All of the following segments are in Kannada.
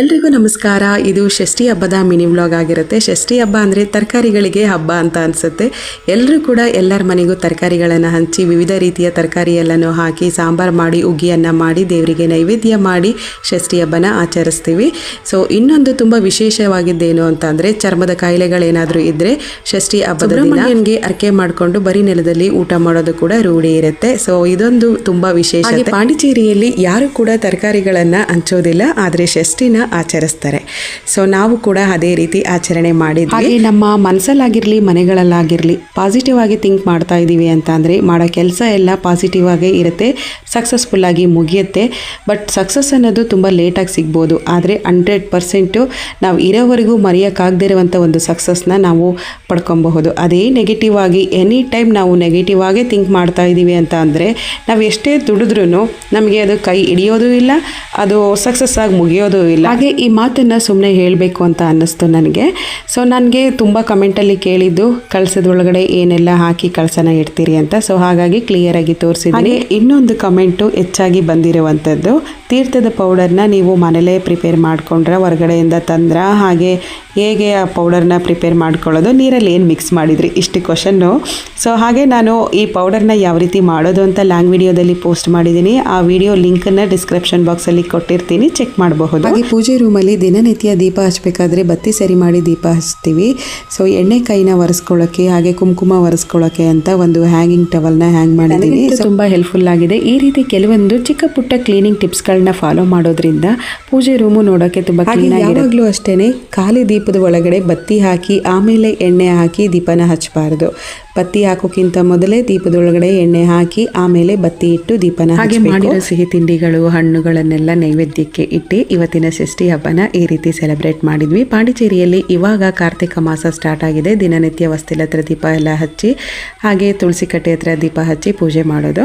ಎಲ್ರಿಗೂ ನಮಸ್ಕಾರ. ಇದು ಷಷ್ಠಿ ಹಬ್ಬದ ಮಿನಿ ವ್ಲಾಗ್ ಆಗಿರುತ್ತೆ. ಷಷ್ಠಿ ಹಬ್ಬ ಅಂದರೆ ತರಕಾರಿಗಳಿಗೆ ಹಬ್ಬ ಅಂತ ಅನಿಸುತ್ತೆ. ಎಲ್ಲರೂ ಕೂಡ ಎಲ್ಲರ ಮನೆಗೂ ತರಕಾರಿಗಳನ್ನು ಹಂಚಿ ವಿವಿಧ ರೀತಿಯ ತರಕಾರಿ ಎಲ್ಲನೂ ಹಾಕಿ ಸಾಂಬಾರು ಮಾಡಿ ಉಗಿಯನ್ನು ಮಾಡಿ ದೇವರಿಗೆ ನೈವೇದ್ಯ ಮಾಡಿ ಷಷ್ಠಿ ಹಬ್ಬನ ಆಚರಿಸ್ತೀವಿ. ಸೊ ಇನ್ನೊಂದು ತುಂಬ ವಿಶೇಷವಾಗಿದ್ದೇನು ಅಂತ ಅಂದರೆ ಚರ್ಮದ ಕಾಯಿಲೆಗಳೇನಾದರೂ ಇದ್ದರೆ ಷಷ್ಠಿ ಹಬ್ಬದ ಸುಬ್ರಹ್ಮಣ್ಯನ್ಗೆ ಅರ್ಕೆ ಮಾಡಿಕೊಂಡು ಬರೀ ನೆಲದಲ್ಲಿ ಊಟ ಮಾಡೋದು ಕೂಡ ರೂಢಿ ಇರುತ್ತೆ. ಸೊ ಇದೊಂದು ತುಂಬ ವಿಶೇಷ ಪಾಂಡಿಚೇರಿಯಲ್ಲಿ ಯಾರು ಕೂಡ ತರಕಾರಿಗಳನ್ನು ಹಂಚೋದಿಲ್ಲ. ಆದರೆ ಷಷ್ಠಿನ ಆಚರಿಸ್ತಾರೆ. ಸೊ ನಾವು ಕೂಡ ಅದೇ ರೀತಿ ಆಚರಣೆ ಮಾಡಿದ್ವಿ. ಹಾಗೆ ನಮ್ಮ ಮನಸ್ಸಲ್ಲಾಗಿರ್ಲಿ, ಮನೆಗಳಲ್ಲಾಗಿರ್ಲಿ ಪಾಸಿಟಿವ್ ಆಗಿ ಥಿಂಕ್ ಮಾಡ್ತಾ ಇದ್ದೀವಿ ಅಂತ ಅಂದರೆ ಮಾಡೋ ಕೆಲಸ ಎಲ್ಲ ಪಾಸಿಟಿವ್ ಆಗೇ ಇರುತ್ತೆ ಸಕ್ಸಸ್ಫುಲ್ ಆಗಿ ಮುಗಿಯುತ್ತೆ. ಬಟ್ ಸಕ್ಸಸ್ ಅನ್ನೋದು ತುಂಬ ಲೇಟಾಗಿ ಸಿಗ್ಬೋದು. ಆದರೆ ಹಂಡ್ರೆಡ್ ಪರ್ಸೆಂಟು ನಾವು ಇರೋವರೆಗೂ ಮರೆಯೋಕ್ಕಾಗದೇ ಇರುವಂಥ ಒಂದು ಸಕ್ಸಸ್ನ ನಾವು ಪಡ್ಕೊಬಹುದು. ಅದೇ ನೆಗೆಟಿವ್ ಆಗಿ ಎನಿ ಟೈಮ್ ನಾವು ನೆಗೆಟಿವ್ ಆಗೇ ಥಿಂಕ್ ಮಾಡ್ತಾ ಇದ್ದೀವಿ ಅಂತ ಅಂದರೆ ನಾವು ಎಷ್ಟೇ ದುಡಿದ್ರೂ ನಮಗೆ ಅದು ಕೈ ಹಿಡಿಯೋದು ಇಲ್ಲ, ಅದು ಸಕ್ಸಸ್ ಆಗಿ ಮುಗಿಯೋದು ಇಲ್ಲ. ಹಾಗೆ ಈ ಮಾತನ್ನು ಸುಮ್ಮನೆ ಹೇಳಬೇಕು ಅಂತ ಅನ್ನಿಸ್ತು ನನಗೆ. ಸೊ ನನಗೆ ತುಂಬ ಕಮೆಂಟಲ್ಲಿ ಕೇಳಿದ್ದು ಕಳಸದ ಒಳಗಡೆ ಏನೆಲ್ಲ ಹಾಕಿ ಕಳಸನ ಇಡ್ತೀರಿ ಅಂತ. ಸೊ ಹಾಗಾಗಿ ಕ್ಲಿಯರಾಗಿ ತೋರಿಸಿದ್ದೀನಿ ಇನ್ನೊಂದು ಕಮೆಂಟು ಹೆಚ್ಚಾಗಿ ಬಂದಿರುವಂಥದ್ದು ತೀರ್ಥದ ಪೌಡರ್ನ ನೀವು ಮನೇಲೇ ಪ್ರಿಪೇರ್ ಮಾಡಿಕೊಂಡ್ರೆ ಹೊರಗಡೆಯಿಂದ ತಂದ್ರ ಹಾಗೆ ಹೇಗೆ ಆ ಪೌಡರ್ನ ಪ್ರಿಪೇರ್ ಮಾಡ್ಕೊಳ್ಳೋದು ನೀರಲ್ಲಿ ಏನು ಮಿಕ್ಸ್ ಮಾಡಿದ್ರಿ? ಇಷ್ಟು ಕ್ವಶನ್ನು ಸೊ ಹಾಗೆ ನಾನು ಈ ಪೌಡರ್ನ ಯಾವ ರೀತಿ ಮಾಡೋದು ಅಂತ ಲಾಂಗ್ ವಿಡಿಯೋದಲ್ಲಿ ಪೋಸ್ಟ್ ಮಾಡಿದ್ದೀನಿ ಆ ವಿಡಿಯೋ ಲಿಂಕನ್ನು ಡಿಸ್ಕ್ರಿಪ್ಷನ್ ಬಾಕ್ಸಲ್ಲಿ ಕೊಟ್ಟಿರ್ತೀನಿ. ಚೆಕ್ ಮಾಡಬಹುದು. ಹಾಗೆ ಪೂಜೆ ರೂಮಲ್ಲಿ ದಿನನಿತ್ಯ ದೀಪ ಹಚ್ಚಬೇಕಾದ್ರೆ ಬತ್ತಿ ಸರಿ ಮಾಡಿ ದೀಪ ಹಚ್ತೀವಿ. ಸೊ ಎಣ್ಣೆ ಕೈನ ಒರೆಸ್ಕೊಳ್ಳೋಕ್ಕೆ ಹಾಗೆ ಕುಂಕುಮ ಒರೆಸ್ಕೊಳ್ಳೋಕ್ಕೆ ಅಂತ ಒಂದು ಹ್ಯಾಂಗಿಂಗ್ ಟವಲ್ನ ಹ್ಯಾಂಗ್ ಮಾಡಿದ್ದೀನಿ ತುಂಬ ಹೆಲ್ಪ್ಫುಲ್ ಆಗಿದೆ. ಈ ರೀತಿ ಕೆಲವೊಂದು ಚಿಕ್ಕ ಪುಟ್ಟ ಕ್ಲೀನಿಂಗ್ ಟಿಪ್ಸ್ಗಳನ್ನ ಫಾಲೋ ಮಾಡೋದ್ರಿಂದ ಪೂಜೆ ರೂಮು ನೋಡೋಕ್ಕೆ ತುಂಬ ಯಾವಾಗಲೂ ಅಷ್ಟೇ ಖಾಲಿ ದೀಪದ ಒಳಗಡೆ ಬತ್ತಿ ಹಾಕಿ ಆಮೇಲೆ ಎಣ್ಣೆ ಹಾಕಿ ದೀಪನ ಹಚ್ಚಬಾರ್ದು ಬತ್ತಿ ಹಾಕೋಕ್ಕಿಂತ ಮೊದಲೇ ದೀಪದೊಳಗಡೆ ಎಣ್ಣೆ ಹಾಕಿ ಆಮೇಲೆ ಬತ್ತಿ ಇಟ್ಟು ದೀಪನ ಹಾಗೆ ಮಾಡಿರೋ ಸಿಹಿ ತಿಂಡಿಗಳು ಹಣ್ಣುಗಳನ್ನೆಲ್ಲ ನೈವೇದ್ಯಕ್ಕೆ ಇಟ್ಟು ಇವತ್ತಿನ ಷಷ್ಠಿ ಹಬ್ಬನ ಈ ರೀತಿ ಸೆಲೆಬ್ರೇಟ್ ಮಾಡಿದ್ವಿ. ಪಾಂಡಿಚೇರಿಯಲ್ಲಿ ಇವಾಗ ಕಾರ್ತಿಕ ಮಾಸ ಸ್ಟಾರ್ಟ್ ಆಗಿದೆ. ದಿನನಿತ್ಯ ವಸ್ತಿಲ ಹತ್ರ ದೀಪ ಎಲ್ಲ ಹಚ್ಚಿ, ಹಾಗೆ ತುಳಸಿ ಕಟ್ಟೆ ಹತ್ರ ದೀಪ ಹಚ್ಚಿ ಪೂಜೆ ಮಾಡೋದು.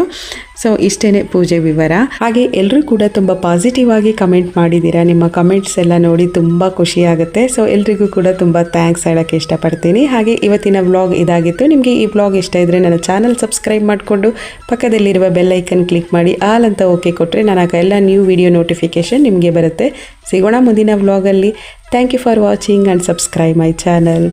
ಸೊ ಇಷ್ಟೇನೆ ಪೂಜೆ ವಿವರ. ಹಾಗೆ ಎಲ್ಲರೂ ಕೂಡ ತುಂಬ ಪಾಸಿಟಿವ್ ಆಗಿ ಕಮೆಂಟ್ ಮಾಡಿದ್ದೀರಾ ನಿಮ್ಮ ಕಮೆಂಟ್ಸ್ ಎಲ್ಲ ನೋಡಿ ತುಂಬ ಖುಷಿ ಆಗುತ್ತೆ. ಸೊ ಎಲ್ರಿಗೂ ಕೂಡ ತುಂಬ ಥ್ಯಾಂಕ್ಸ್ ಹೇಳೋಕ್ಕೆ ಇಷ್ಟಪಡ್ತೀನಿ. ಹಾಗೆ ಇವತ್ತಿನ ವ್ಲಾಗ್ ಇದಾಗಿತ್ತು. ನಿಮಗೆ ಈ ವ್ಲಾಗ್ ಇಷ್ಟ ಇದ್ದರೆ ನನ್ನ ಚಾನಲ್ ಸಬ್ಸ್ಕ್ರೈಬ್ ಮಾಡಿಕೊಂಡು ಪಕ್ಕದಲ್ಲಿರುವ ಬೆಲ್ಲೈಕನ್ ಕ್ಲಿಕ್ ಮಾಡಿ, ಆಲ್ ಅಂತ ಓಕೆ ಕೊಟ್ಟರೆ ನಾನು ಎಲ್ಲ ನ್ಯೂ ವಿಡಿಯೋ ನೋಟಿಫಿಕೇಶನ್ ನಿಮಗೆ ಬರುತ್ತೆ. ಸಿಗೋಣ ಮುಂದಿನ ವ್ಲಾಗಲ್ಲಿ thank you for watching and subscribe my channel